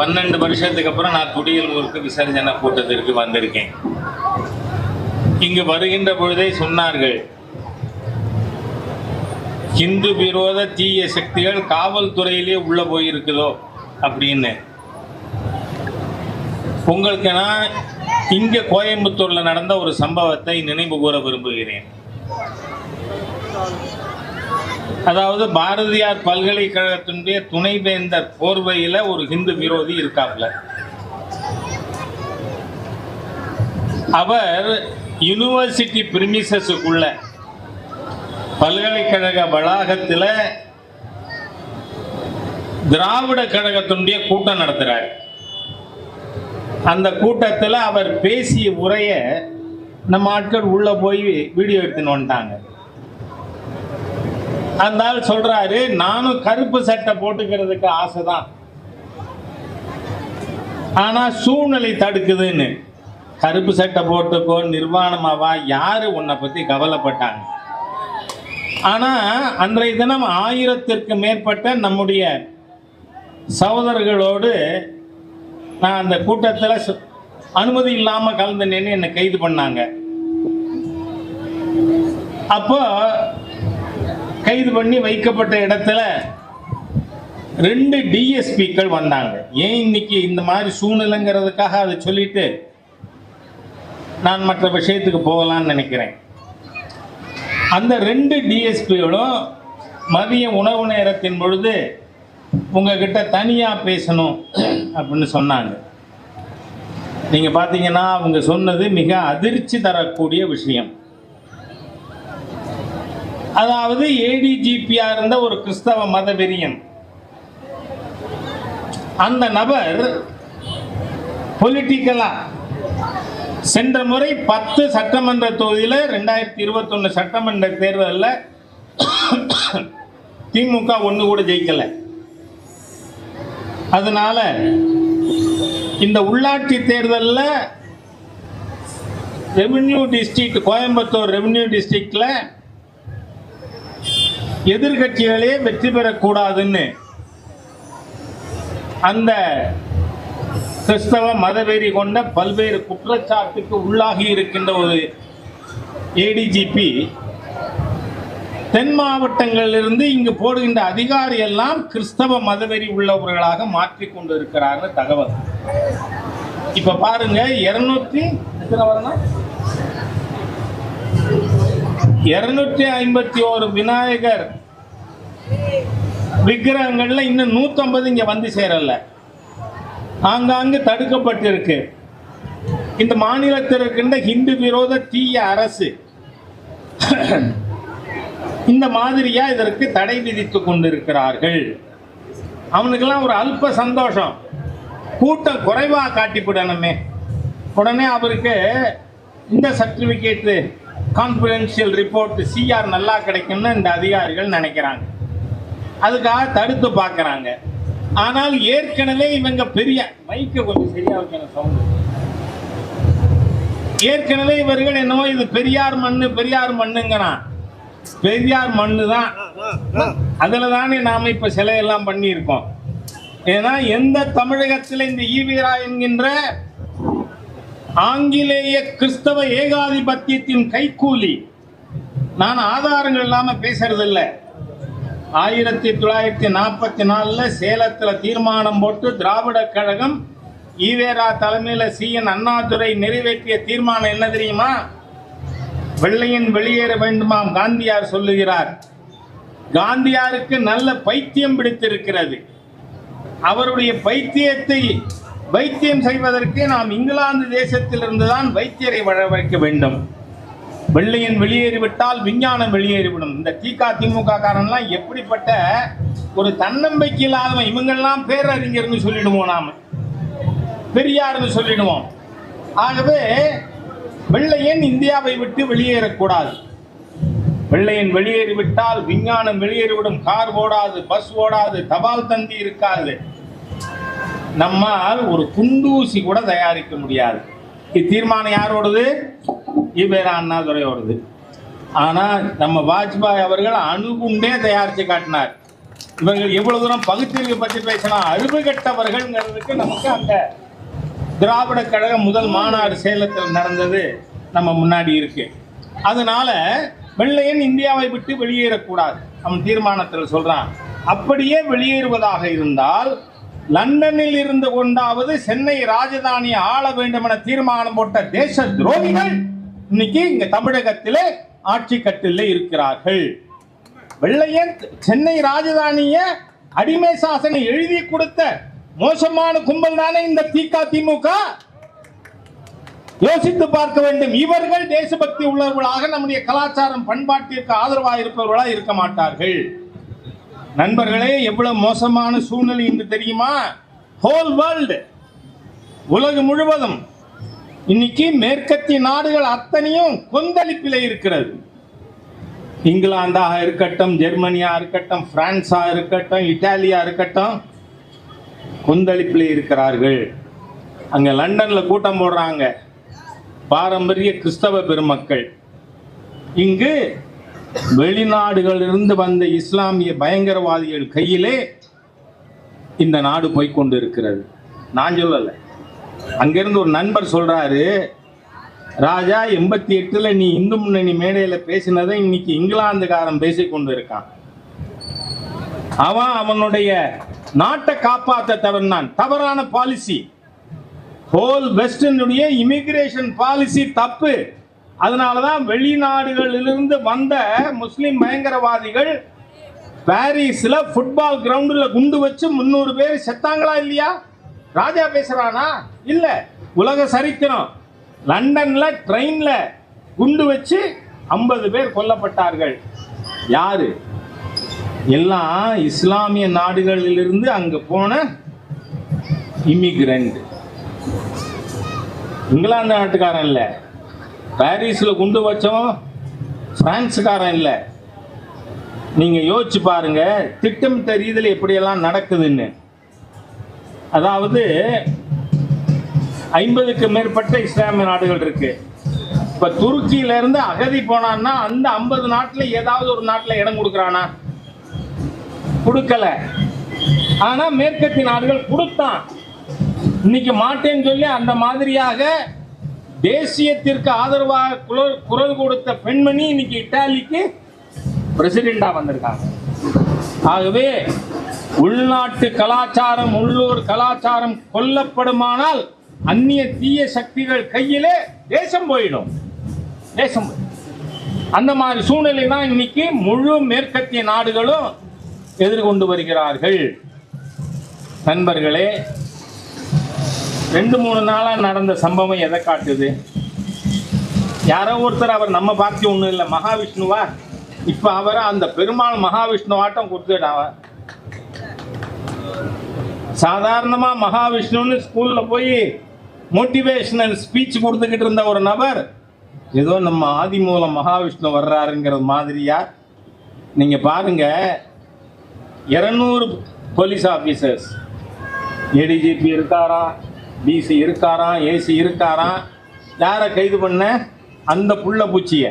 பன்னெண்டு வருஷத்துக்கு அப்புறம் நான் துடியலூருக்கு விசர்ஜன கூட்டத்திற்கு வந்திருக்கேன். இங்கு வருகின்ற பொழுதே சொன்னார்கள் இந்து விரோத தீய சக்திகள் காவல்துறையிலே உள்ள போயிருக்குதோ? அப்படின்னு. உங்களுக்கு நான் இங்க கோயம்புத்தூர்ல நடந்த ஒரு சம்பவத்தை நினைவு கூற விரும்புகிறேன். அதாவது பாரதியார் பல்கலைக்கழகத்தினுடைய துணைவேந்தர் போர்வையில் ஒரு ஹிந்து விரோதி இருக்காப்ல. அவர் யுனிவர்சிட்டி பிரிமிசஸுக்குள்ள பல்கலைக்கழக வளாகத்தில் திராவிட கழகத்தினுடைய கூட்டம் நடத்துகிறார் அந்த கூட்டத்தில் அவர் பேசிய உரையை நம்ம ஆட்கள் உள்ளே போய் வீடியோ எடுத்துன்னு வந்துட்டாங்க. அந்த ஆள் சொல்றாரு நானும் கருப்பு சட்டை போட்டுக்கிறதுக்கு ஆசைதான். ஆனா சூழ்நிலை தடுக்குதுன்னு. கருப்பு சட்டை போட்டுக்கோ நிர்வாணமாவா யாரு உன்னை பத்தி கவலைப்பட்டாங்க? ஆனா அன்றைய தினம் ஆயிரத்திற்கு மேற்பட்ட நம்முடைய சகோதரர்களோடு நான் அந்த கூட்டத்தில் சு- அனுமதி இல்லாம கலந்துனேன்னு என்னை கைது பண்ணாங்க. அப்போ கைது பண்ணி வைக்கப்பட்ட இடத்துல ரெண்டு டிஎஸ்பிக்கள் வந்தாங்க. ஏன் இன்னைக்கு இந்த மாதிரி சூழ்நிலைங்கிறதுக்காக அதை சொல்லிட்டு நான் மற்ற விஷயத்துக்கு போகலான்னு நினைக்கிறேன். அந்த ரெண்டு டிஎஸ்பிகளும் மதிய உணவு நேரத்தின் பொழுது உங்ககிட்ட தனியாக பேசணும் அப்படின்னு சொன்னாங்க. நீங்கள் பார்த்தீங்கன்னா அவங்க சொன்னது மிக அதிர்ச்சி தரக்கூடிய விஷயம். அதாவது ஏடிஜிபியா இருந்த ஒரு கிறிஸ்தவ மத வெறியன் அந்த நபர் பொலிட்டிக்கலா சென்ற முறை பத்து சட்டமன்ற தொகுதியில் ரெண்டாயிரத்தி இருபத்தொன்று சட்டமன்ற தேர்தலில் திமுக ஒன்று கூட ஜெயிக்கல. அதனால இந்த உள்ளாட்சி தேர்தலில் ரெவென்யூ டிஸ்ட்ரிக்ட் கோயம்புத்தூர் ரெவென்யூ டிஸ்ட்ரிக்ட்டில் எதிர்கட்சிகளே வெற்றி பெறக்கூடாதுன்னு. அந்த கிறிஸ்தவ மதவெறி கொண்ட பல்வேறு குற்றச்சாட்டுக்கு உள்ளாகி இருக்கின்ற ஒரு ஏடிஜிபி தென் மாவட்டங்களிலிருந்து இங்கு போடுகின்ற அதிகாரி எல்லாம் கிறிஸ்தவ மதவெறி உள்ளவர்களாக மாற்றிக் கொண்டு தகவல். இப்ப பாருங்க இருநூற்றி எத்தனை வரணும் இருநூற்றி ஐம்பத்தி ஓரு விநாயகர் விக்கிரகங்கள்ல இன்னும் நூத்தம்பது இங்க வந்து சேரல. ஆங்காங்கு தடுக்கப்பட்டிருக்கு. இந்த மாநிலத்தில் இருக்கின்ற ஹிந்து விரோத தீய அரசு இந்த மாதிரியா இதற்கு தடை விதித்து கொண்டிருக்கிறார்கள். அவனுக்கெல்லாம் ஒரு அல்ப சந்தோஷம். கூட்டம் குறைவாக காட்டிவிடணுமே. உடனே அவருக்கு இந்த சர்டிபிகேட்டு கான்ஃபிடென்ஷியல் ரிப்போர்ட் சிஆர் நல்லா கிடைக்கும்னு இந்த அதிகாரிகள் நினைக்கிறாங்க. அதுக்காக தடுத்து பார்க்குறாங்க. ஆனால் ஏற்கனவே இவங்க பெரிய மைக்கை கொஞ்சம் சரியா வைக்கணும் சவுண்ட் ஏற்கனவே இவர்கள் என்னவோ இது பெரியார் மண்ணு பெரியார் மண்ணுங்கிறான். பெரியார் மண்ணு தான். அதில் தானே நாம் இப்போ சிலையெல்லாம் பண்ணியிருக்கோம். ஏன்னா எந்த தமிழகத்தில் இந்த ஈவிரா என்கின்ற ஆங்கிலேய கிறிஸ்தவ ஏகாதிபத்தியத்தின் கைக்கூலி நான் ஆதாரங்கள் இல்லாம பேசுறது ஆயிரத்தி தொள்ளாயிரத்தி நாற்பத்தி நாலுல சேலத்துல தீர்மானம் போட்டு திராவிட கழகம் ஈவேரா தலைமையில சி. என். அண்ணாதுரை நிறைவேற்றிய தீர்மானம் என்ன தெரியுமா? வெள்ளையன் வெளியேற வேண்டுமாம் காந்தியார் சொல்லுகிறார். காந்தியாருக்கு நல்ல பைத்தியம் பிடித்திருக்கிறது. அவருடைய பைத்தியத்தை வைத்தியம் செய்வதற்கு நாம் இங்கிலாந்து தேசத்திலிருந்து தான் வைத்தியரை வரவழைக்க வேண்டும். வெள்ளையன் வெளியேறிவிட்டால் விஞ்ஞானம் வெளியேறிவிடும். இந்த திக திமுக காரன்லாம் எப்படிப்பட்ட ஒரு தன்னம்பிக்கை இல்லாதவன் இவங்கெல்லாம் பேரறிஞர்னு சொல்லிடுவோம் நாம். பெரியார்னு சொல்லிடுவோம். ஆகவே வெள்ளையன் இந்தியாவை விட்டு வெளியேறக்கூடாது. வெள்ளையன் வெளியேறிவிட்டால் விஞ்ஞானம் வெளியேறிவிடும். கார் ஓடாது பஸ் ஓடாது தபால் தந்தி இருக்காது. நம்மால் ஒரு குண்டூசி கூட தயாரிக்க முடியாது. இத்தீர்மானம் யாரோடது? ஈவேரா அண்ணாதுரையோடது ஆனால் நம்ம வாஜ்பாய் அவர்கள் அணுகுண்டே தயாரித்து காட்டினார். இவங்க எவ்வளவு தூரம் பகுத்தறிவு பற்றி பேசலாம் அறிவு கெட்டவர்கள்ங்கிறதுக்கு நமக்கு அந்த திராவிட கழக முதல் மாநாடு சேலத்தில் நடந்தது நம்ம முன்னாடி இருக்கு. அதனால வெள்ளையன் இந்தியாவை விட்டு வெளியேறக்கூடாது. அவன் தீர்மானத்தில் சொல்றான். அப்படியே வெளியேறுவதாக இருந்தால் லண்டனில் இருந்து கொண்டாவது சென்னை ராஜதானியை ஆள வேண்டும் என தீர்மானம் போட்ட தேச துரோகிகள் இன்னைக்கு இங்க தமிழகத்திலே ஆட்சி கட்டிலே இருக்கிறார்கள். வெள்ளையன் சென்னை ராஜதானிய அடிமை சாசனை எழுதி கொடுத்த மோசமான கும்பல் தானே இந்த திக திமுக? யோசித்து பார்க்க வேண்டும். இவர்கள் தேசபக்தி உள்ளவர்களாக நம்முடைய கலாச்சாரம் பண்பாட்டிற்கு ஆதரவாக இருப்பவர்களாக இருக்க மாட்டார்கள். நண்பர்களே எவ்வளவு மோசமான சூழ்நிலை என்று தெரியுமா? ஹோல் வேர்ல்டு உலகம் முழுவதும் இன்னைக்கு மேற்கத்திய நாடுகள் அத்தனையும் கொந்தளிப்பில் இருக்கிறது. இங்கிலாந்தாக இருக்கட்டும் ஜெர்மனியா இருக்கட்டும் பிரான்ஸா இருக்கட்டும் இட்டாலியா இருக்கட்டும் கொந்தளிப்பில் இருக்கிறார்கள். அங்கே லண்டனில் கூட்டம் போடுறாங்க. பாரம்பரிய கிறிஸ்தவ பெருமக்கள். இங்கு வெளிநாடுகளிலிருந்து வந்த இஸ்லாமிய பயங்கரவாதிகள் கையிலே இந்த நாடு போய்கொண்டு இருக்கிறது நான் சொல்லலை. அங்கிருந்து ஒரு நண்பர் சொல்றாரு ராஜா எண்பத்தி எட்டுல நீ இந்து முன்னணி மேடையில பேசினதை இன்னைக்கு இங்கிலாந்துக்காரன் பேசி கொண்டு இருக்கான் அவன் அவனுடைய நாட்டை காப்பாற்ற தவறினான் தவறான பாலிசி ஹோல் வெஸ்டர்னுடைய இமிகிரேஷன் பாலிசி தப்பு. அதனாலதான் வெளிநாடுகளிலிருந்து வந்த முஸ்லிம் பயங்கரவாதிகள் பாரிஸ்ல ஃபுட்பால் கிரவுண்டுல குண்டு வச்சு முந்நூறு பேர் செத்தாங்களா இல்லையா? ராஜா பேசுறானா? இல்ல. உலக சரித்திரம். லண்டன்ல ட்ரெயின்ல குண்டு வச்சு ஐம்பது பேர் கொல்லப்பட்டார்கள். யாரு? எல்லாம் இஸ்லாமிய நாடுகளிலிருந்து அங்க போன இமிகிரண்ட் இங்கிலாந்து நாட்டுக்காரன் இல்லை. பாரிஸில் குண்டு வச்சோம் பிரான்ஸுக்காரன் இல்லை. நீங்கள் யோசிச்சு பாருங்க திட்டம் தெரியுதில் எப்படியெல்லாம் நடக்குதுன்னு. அதாவது ஐம்பதுக்கு மேற்பட்ட இஸ்லாமிய நாடுகள் இருக்கு. இப்போ துருக்கியிலேருந்து அகதி போனான்னா அந்த ஐம்பது நாட்டில் ஏதாவது ஒரு நாட்டில் இடம் கொடுக்குறானா? கொடுக்கல. ஆனால் மேற்கத்திய நாடுகள் கொடுத்தான். இன்னைக்கு மாட்டேன்னு சொல்லி அந்த மாதிரியாக தேசியத்திற்கு ஆதரவாக குரல் குரல் கொடுத்த பெண்மணி இன்னைக்கு இட்டாலிக்கு பிரசிடெண்டா வந்திருக்காங்க. ஆகவே உள்நாட்டு கலாச்சாரம் உள்ளூர் கலாச்சாரம் கொல்லப்படுமானால் அந்நிய தீய சக்திகள் கையிலே தேசம் போயிடும். தேசம் அந்த மாதிரி சூழ்நிலை தான் இன்னைக்கு முழு மேற்கத்திய நாடுகளும் எதிர்கொண்டு வருகிறார்கள். நண்பர்களே ரெண்டு மூணு நாளாக நடந்த சம்பவம் எதை காட்டுது? யாரோ ஒருத்தர் அவர் நம்ம பார்த்து ஒன்றும் இல்லை மகாவிஷ்ணுவா? இப்போ அவரை அந்த பெருமாள் மகாவிஷ்ணு ஆட்டம் கொடுத்துட்டாவ சாதாரணமாக மகாவிஷ்ணுன்னு ஸ்கூலில் போய் மோட்டிவேஷனல் ஸ்பீச் கொடுத்துக்கிட்டு இருந்த ஒரு நபர் ஏதோ நம்ம ஆதி மூலம் மகாவிஷ்ணு வர்றாருங்கிறது மாதிரியா? நீங்கள் பாருங்க. இரநூறு போலீஸ் ஆஃபீஸர்ஸ் ஏடிஜிபி இருக்காரா டிசி இருக்காராம் ஏசி இருக்காராம் யாரை கைது பண்ண? அந்த புள்ள பூச்சிய.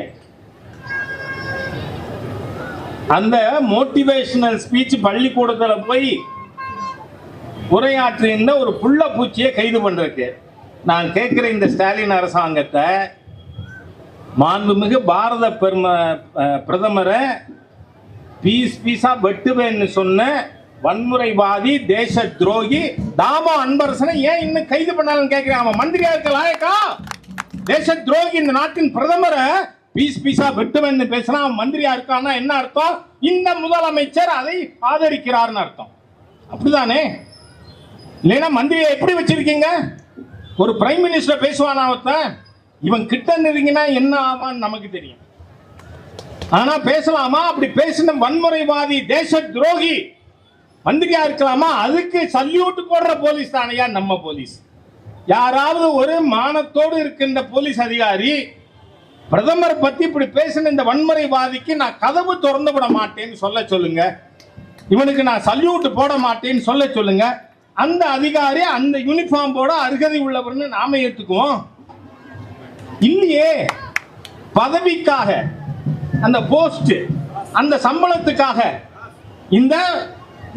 அந்த மோட்டிவேஷனல் ஸ்பீச் பள்ளிக்கூடத்தில் போய் உரையாற்றின ஒரு புள்ள பூச்சியை கைது பண்றதுக்கு. நான் கேட்கிற இந்த ஸ்டாலின் அரசாங்கத்தை மாண்புமிகு பாரத பெரும பிரதமரை பீஸ் பீஸாக வெட்டுவேன்னு சொன்ன வன்முறைவாதி தேச துரோகி தாமோ அன்பரசனை ஏன் இன்னும் கைது பண்ணாலும் கேட்கிறேன் அவன் மந்திரியா இருக்க லாயக்கா. தேச துரோகி இந்த நாட்டின் பிரதமரை பீஸ் பீஸா வெட்டுவேன்னு பேசினா அவன் மந்திரியா இருக்கான்னா என்ன அர்த்தம்? இந்த முதலமைச்சர் அதை ஆதரிக்கிறார்னு அர்த்தம். அப்படிதானே? இல்லைன்னா மந்திரியை எப்படி வச்சிருக்கீங்க? ஒரு பிரைம் மினிஸ்டர் பேசுவானா ஒருத்தன்? இவன் கிட்ட நெருங்கினா என்ன ஆவான்னு நமக்கு தெரியும். ஆனா பேசலாமா? அப்படி பேசின வன்முறைவாதி தேச துரோகி மந்திரியா இருக்கலாமா? அதுக்கு சல்யூட் போடுற போலீஸ் தானையா நம்ம போலீஸ்? யாராவது ஒரு மானத்தோடு இருக்கின்ற போலீஸ் அதிகாரி பிரதமர் பத்தி இப்படி பேசின இந்த வன்முறைவாதிக்கு நான் கதவு திறந்து விட மாட்டேன்னு சொல்ல சொல்லுங்க. இவனுக்கு நான் சல்யூட் போட மாட்டேன்னு சொல்ல சொல்லுங்க. அந்த அதிகாரி அந்த யூனிஃபார்ம் போட அருகதை உள்ளவர்னு நாம ஏத்துக்குவோம். இல்லையே. பதவிக்காக அந்த போஸ்ட் அந்த சம்பளத்துக்காக இந்த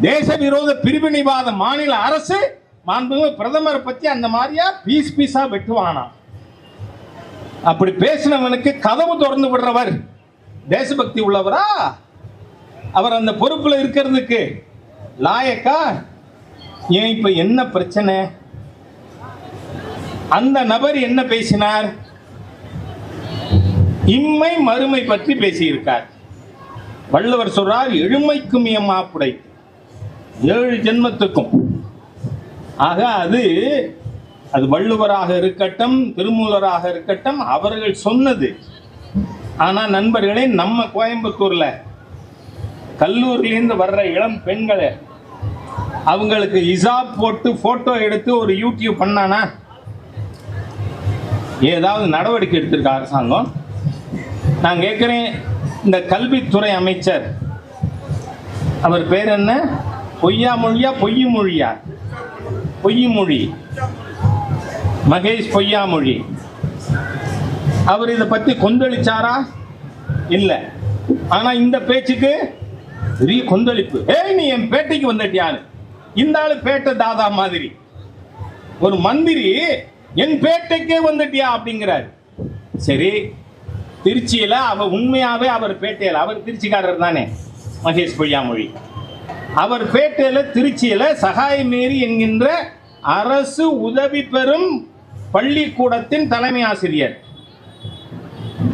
தேச விரோத பிரிவினைவாத மாநில அரசு மாண்புமிகு பிரதமரை பற்றி அந்த மாதிரியா பீஸ் பீஸா வெட்டுவானா? அப்படி பேசினவனுக்கு கதவு திறந்து விடுறவர் தேசபக்தி உள்ளவரா? அவர் அந்த பொறுப்பில் இருக்கிறதுக்கு லாயக்கா? ஏன் இப்போ என்ன பிரச்சனை? அந்த நபர் என்ன பேசினார்? இம்மை மறுமை பற்றி பேசியிருக்கார். வள்ளுவர் சொல்றார் எழுமைக்கும் மாப்புடை. ஏழு ஜென்மத்துக்கும். ஆக அது அது வள்ளுவராக இருக்கட்டும் திருமூலராக இருக்கட்டும் அவர்கள் சொன்னது. ஆனால் நண்பர்களே நம்ம கோயம்புத்தூரில் கல்லூரியிலேருந்து வர்ற இளம் பெண்களை அவங்களுக்கு இசாப் போட்டு ஃபோட்டோ எடுத்து ஒரு யூடியூப் பண்ணானா? ஏதாவது நடவடிக்கை எடுத்திருக்க அரசாங்கம்? நான் கேட்குறேன் இந்த கல்வித்துறை அமைச்சர் அவர் பேர் என்ன? பொய்யா மொழியா பொய்யு மொழியா? பொய்யு மொழி. மகேஷ் பொய்யாமொழி அவர் இதை பத்தி கொந்தளிச்சாரா? இல்ல. ஆனா இந்த பேச்சுக்கு பெரிய கொந்தளிப்பு. ஏய் நீ என் பேட்டைக்கு வந்துட்டியான்னு இந்த ஆளு பேட்டை தாதா மாதிரி. ஒரு மந்திரி என் பேட்டைக்கே வந்துட்டியா? அப்படிங்கிறார். சரி. திருச்சியில அவ உண்மையாவே அவர் பேட்டையில். அவர் திருச்சிக்காரர் தானே. மகேஷ் பொய்யாமொழி அவர் பேட்டையில திருச்சியில சகாய மேரி என்கின்ற அரசு உதவி பெறும் பள்ளிக்கூடத்தின் தலைமை ஆசிரியர்.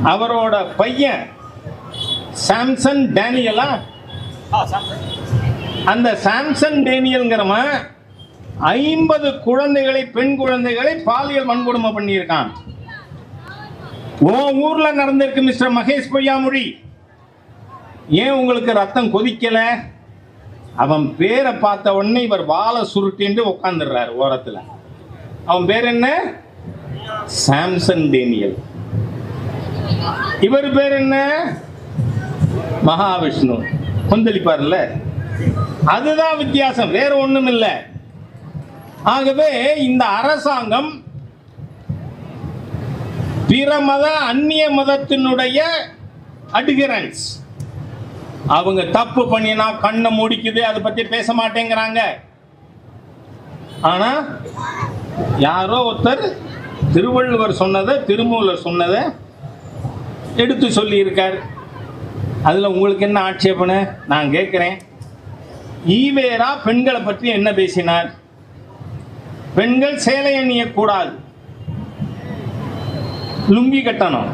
அவரோட பையன் சாம்சன் டேனியலா? அந்த சாம்சன் டேனியல்ங்கிறவன் ஐம்பது குழந்தைகளை பெண் குழந்தைகளை பாலியல் வன்கொடுமை பண்ணியிருக்கான். உன் ஊர்ல நடந்திருக்கு மிஸ்டர் மகேஷ் பொய்யாமொழி. ஏன் உங்களுக்கு ரத்தம் கொதிக்கல? அவன் பேரை பார்த்த உடனே இவர் வாழை சுருட்டின்னு உட்காந்துடுறாரு ஓரத்தில். அவன் பேர் என்ன? Samson Daniel. இவர் பேர் என்ன? மகாவிஷ்ணு. கொந்தளிப்பார்ல. அதுதான் வித்தியாசம் வேற ஒண்ணும் இல்லை ஆகவே இந்த அரசாங்கம் பிற மத அந்நிய மதத்தினுடைய அட்ஹிரன்ஸ் அவங்க தப்பு பண்ணினா கண்ணை முடிக்குது அதை பத்தி பேச மாட்டேங்கிறாங்க. ஆனா யாரோ ஒருத்தர் திருவள்ளுவர் சொன்னதை திருமூலர் சொன்னதை எடுத்து சொல்லியிருக்கார். அதில் உங்களுக்கு என்ன ஆட்சேபனை? நான் கேட்குறேன். ஈவேரா பெண்களை பற்றி என்ன பேசினார்? பெண்கள் சேலை அணியக்கூடாது. லுங்கி கட்டணும்.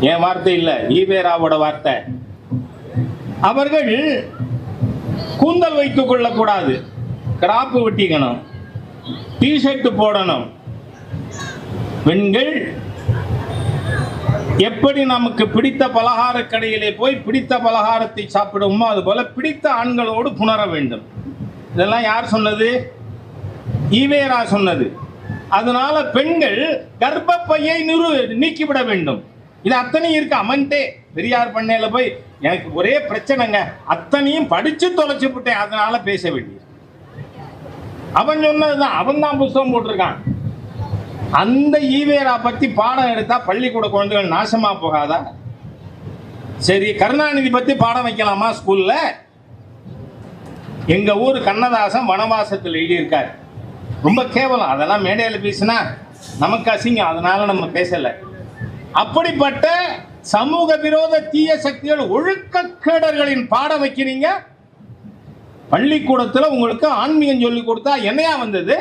என் வார்த்தை இல்லை ஈவேராவோட வார்த்தை. அவர்கள் கூந்தல் வைத்துக் கொள்ளக்கூடாது. கிராப்பு வெட்டிக்கணும். டிஷர்ட் போடணும். பெண்கள் எப்படி நமக்கு பிடித்த பலகார கடையிலே போய் பிடித்த பலகாரத்தை சாப்பிடுவோமோ அது போல பிடித்த ஆண்களோடு புணர வேண்டும். இதெல்லாம் யார் சொன்னது? ஈவேரா சொன்னது. அதனால பெண்கள் கர்ப்பப்பையை நிறு நீக்கிவிட வேண்டும். இது அத்தனையும் இருக்கு. அமன்ட்டே பெரியார் பண்ணையில் போய் எனக்கு ஒரே பிரச்சனைங்க. அத்தனையும் படிச்சு தொலைச்சு விட்டேன். அதனால பேச வேண்டியது. அவன் சொன்னதுதான். அவன் தான் புஸ்தகம் போட்டிருக்கான். அந்த ஈவேரா பத்தி பாடம் எடுத்தா பள்ளிக்கூட குழந்தைகள் நாசமா போகாதா? சரி கருணாநிதி பத்தி பாடம் வைக்கலாமா ஸ்கூல்ல? எங்க ஊர் கண்ணதாசன் வனவாசத்தில் எழுதியிருக்காரு. ரொம்ப கேவலம். அதெல்லாம் மேடையில் பேசினா நமக்கு அசிங்கம். அதனால நம்ம பேசலை. அப்படிப்பட்ட சமூக விரோத தீய சக்திகள் ஒழுக்கக்கேடர்களின் பாடம் வைக்கிறீங்க. பள்ளிக்கூடத்தில் உங்களுக்கு ஆன்மீகம் சொல்லி கொடுத்தா என்னையா வந்தது?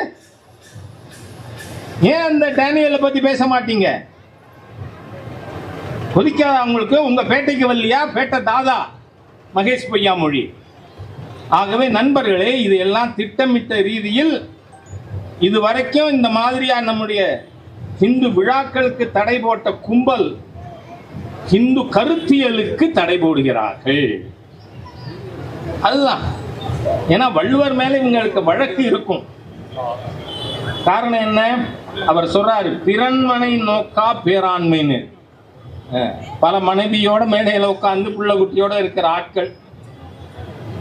ஏன் அந்த டேனியலை பத்தி பேச மாட்டீங்க? கொதிக்காத அவங்களுக்கு உங்க பேட்டைக்கு வரலையா பேட்டை தாதா? மகேஷ் பொய்யாமொழி. ஆகவே நண்பர்களே இது எல்லாம் திட்டமிட்ட ரீதியில் இது வரைக்கும் இந்த மாதிரியா நம்முடைய ஹிந்து விழாக்களுக்கு தடை போட்ட கும்பல் ஹிந்து கருத்தியலுக்கு தடை போடுகிறார்கள். அதுதான். ஏன்னா வள்ளுவர் மேல இவங்களுக்கு வழக்கு இருக்கும். காரணம் என்ன? அவர் சொல்றாரு பிறன்மனை நோக்கா பேராண்மைன்னு. பல மனைவியோட மேடையில உட்கார்ந்து புள்ள குட்டியோட இருக்கிற ஆட்கள்.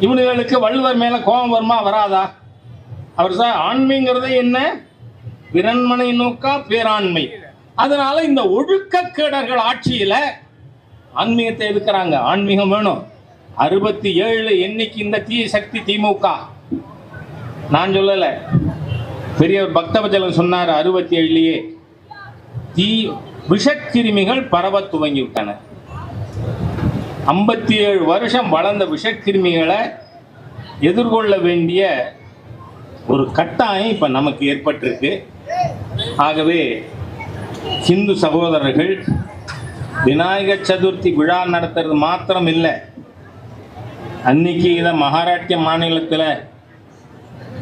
இவனுங்களுக்கு வள்ளுவர் மேல கோபம் வருமா? வராதா? அவர் சார் ஆண்மைங்கிறது என்ன? பிறன்மனை நோக்கா பேராண்மை. அதனால இந்த ஒழுக்கக்கேடர்கள் ஆட்சியில ஆன்மீகத்தை எதுக்குறாங்க? ஆன்மீகம் வேணும். அறுபத்தி ஏழு என்னைக்கு இந்த தீய சக்தி திமுக? நான் சொல்லலை. பெரியவர் பக்தவச்சலம் சொன்னார் அறுபத்தி ஏழுலயே தீ விஷக்கிருமிகள் பரவ துவங்கி விட்டன. ஐம்பத்தி ஏழு வருஷம் வளர்ந்த விஷக்கிருமிகளை எதிர்கொள்ள வேண்டிய ஒரு கட்டாயம் இப்போ நமக்கு ஏற்பட்டிருக்கு. ஆகவே ஹிந்து சகோதரர்கள் விநாயகர் சதுர்த்தி விழா நடத்துறது மாத்திரம் இல்லை. அன்னைக்கு இதை மகாராஷ்டிர மாநிலத்தில்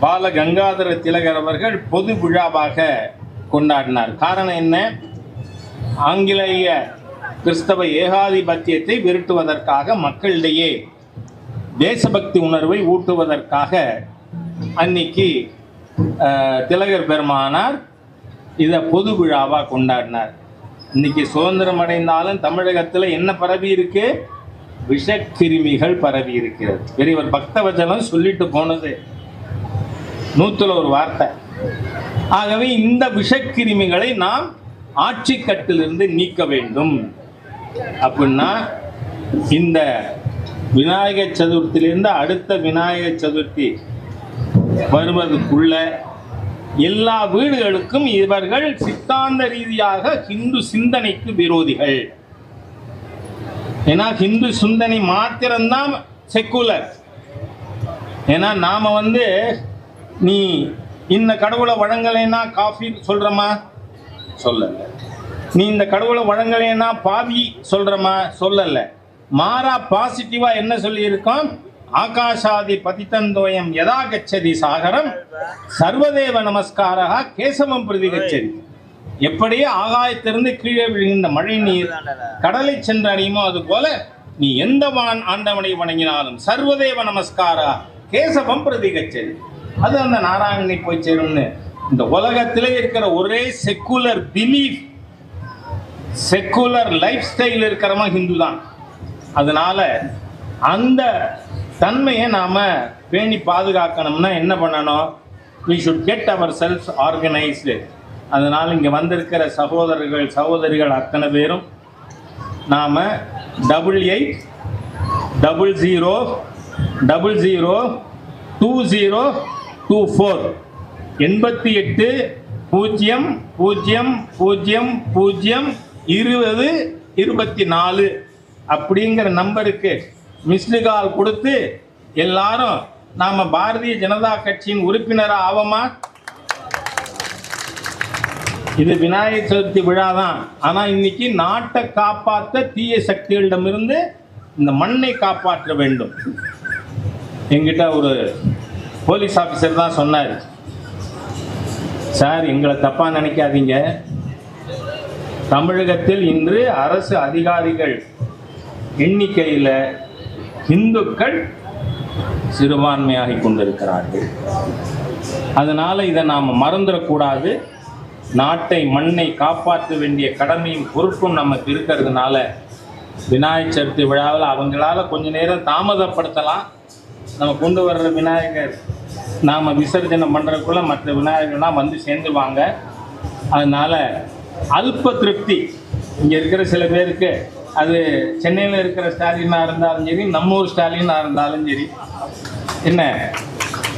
பால கங்காதர திலகர் அவர்கள் பொது விழாவாக கொண்டாடினார். காரணம் என்ன? ஆங்கிலேய கிறிஸ்தவ ஏகாதிபத்தியத்தை விரட்டுவதற்காக மக்களிடையே தேசபக்தி உணர்வை ஊட்டுவதற்காக அன்னைக்கு திலகர் பெருமானார் இதை பொது விழாவாக கொண்டாடினார். இன்னைக்கு சுதந்திரம் அடைந்தாலும் தமிழகத்தில் என்ன பரவி இருக்கு? விஷக்கிருமிகள் பரவி இருக்கிறது. பெரியவர் பக்தவச்சலம் சொல்லிட்டு போனது. நூற்றுல ஒரு வார்த்தை. ஆகவே இந்த விஷக்கிருமிகளை நாம் ஆட்சி கட்டிலிருந்து நீக்க வேண்டும். அப்படின்னா இந்த விநாயகர் சதுர்த்தியிலிருந்து அடுத்த விநாயகர் சதுர்த்தி வருவதுக்குள்ள எல்லா வீடுகளுக்கும் இவர்கள் சித்தாந்த ரீதியாக ஹிந்து சிந்தனைக்கு விரோதிகள். ஏன்னா ஹிந்து சிந்தனை மாத்திரம்தான் செக்குலர் ஏன்னா நாம வந்து நீ இந்த கடவுளை வழங்கலைன்னா காஃபி சொல்றமா? சொல்லல. நீ இந்த கடவுளை வழங்கலைன்னா பாவி சொல்றமா? சொல்லல. மாறா பாசிட்டிவா என்ன சொல்லியிருக்கோம்? ஆகாஷாதி பதித்தந்தோயம் யதா கச்சதி சாகரம் சர்வதேவ நமஸ்காரா கேசவம் பிரதி கச்சதி. எப்படியே ஆகாயத்திலிருந்து கீழே விழுகின்ற மழை நீர் கடலை சென்று அணியுமோ அது போல நீ எந்த வான் ஆண்டவனை வணங்கினாலும் சர்வதேவ நமஸ்காரா கேசவம் பிரதி கச்சதி. அது அந்த நாராயணனை போய் சேரும்னு. இந்த உலகத்திலே இருக்கிற ஒரே secular belief secular life style இருக்கிறவன் ஹிந்து தான் அதனால அந்த தன்மையை நாம் பேணி பாதுகாக்கணும்னா என்ன பண்ணணும்? We should get our self organised அதனால் இங்கே வந்திருக்கிற சகோதரர்கள் சகோதரிகள் அத்தனை பேரும் நாம் double eight double zero double zero two zero two four எண்பத்தி எட்டு பூஜ்ஜியம் பூஜ்ஜியம் பூஜ்ஜியம் பூஜ்ஜியம் இருபது இருபத்தி நாலு அப்படிங்கிற நம்பருக்கு மிஸ்டு கால் கொடுத்து எல்லாரும் நாம பாரதிய ஜனதா கட்சியின் உறுப்பினராக ஆவோமா? இது விநாயகர் சதுர்த்தி விழா தான் ஆனால் இன்னைக்கு நாட்டை காப்பாற்ற தீய சக்திகளிடமிருந்து இந்த மண்ணை காப்பாற்ற வேண்டும். எங்கிட்ட ஒரு போலீஸ் ஆஃபீஸர் தான் சொன்னார். சார் எங்களை தப்பாக நினைக்காதீங்க. தமிழகத்தில் இன்று அரசு அதிகாரிகள் எண்ணிக்கையில் இந்துக்கள் சிறுபான்மையாகி கொண்டிருக்கிறார்கள். அதனால் இதை நாம் மறந்துடக்கூடாது. நாட்டை மண்ணை காப்பாற்ற வேண்டிய கடமையும் பொறுப்பும் நமக்கு இருக்கிறதுனால விநாயகர் சதுர்த்தி விழாவில் அவங்களால கொஞ்ச நேரம் தாமதப்படுத்தலாம். நம்ம கொண்டு வர்ற விநாயகர் நாம் விசர்ஜனம் பண்ணுறதுக்குள்ளே மற்ற விநாயகர்லாம் வந்து சேர்ந்துவாங்க அதனால் அல்ப திருப்தி இங்கே இருக்கிற சில பேருக்கு அது சென்னையில் இருக்கிற ஸ்டாலினாக இருந்தாலும் சரி நம்ம ஊர் ஸ்டாலினாக இருந்தாலும் சரி என்ன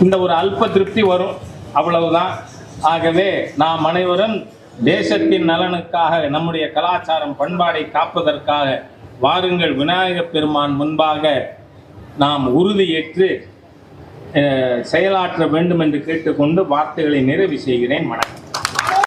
இந்த ஒரு அல்ப திருப்தி வரும் அவ்வளவுதான். ஆகவே நாம் அனைவரும் தேசத்தின் நலனுக்காக நம்முடைய கலாச்சாரம் பண்பாடை காப்பதற்காக வாருங்கள். விநாயகப் பெருமான் முன்பாக நாம் உறுதியேற்று செயலாற்ற வேண்டும் என்று கேட்டுக்கொண்டு வார்த்தைகளை நிறைவு செய்கிறேன். வணக்கம்.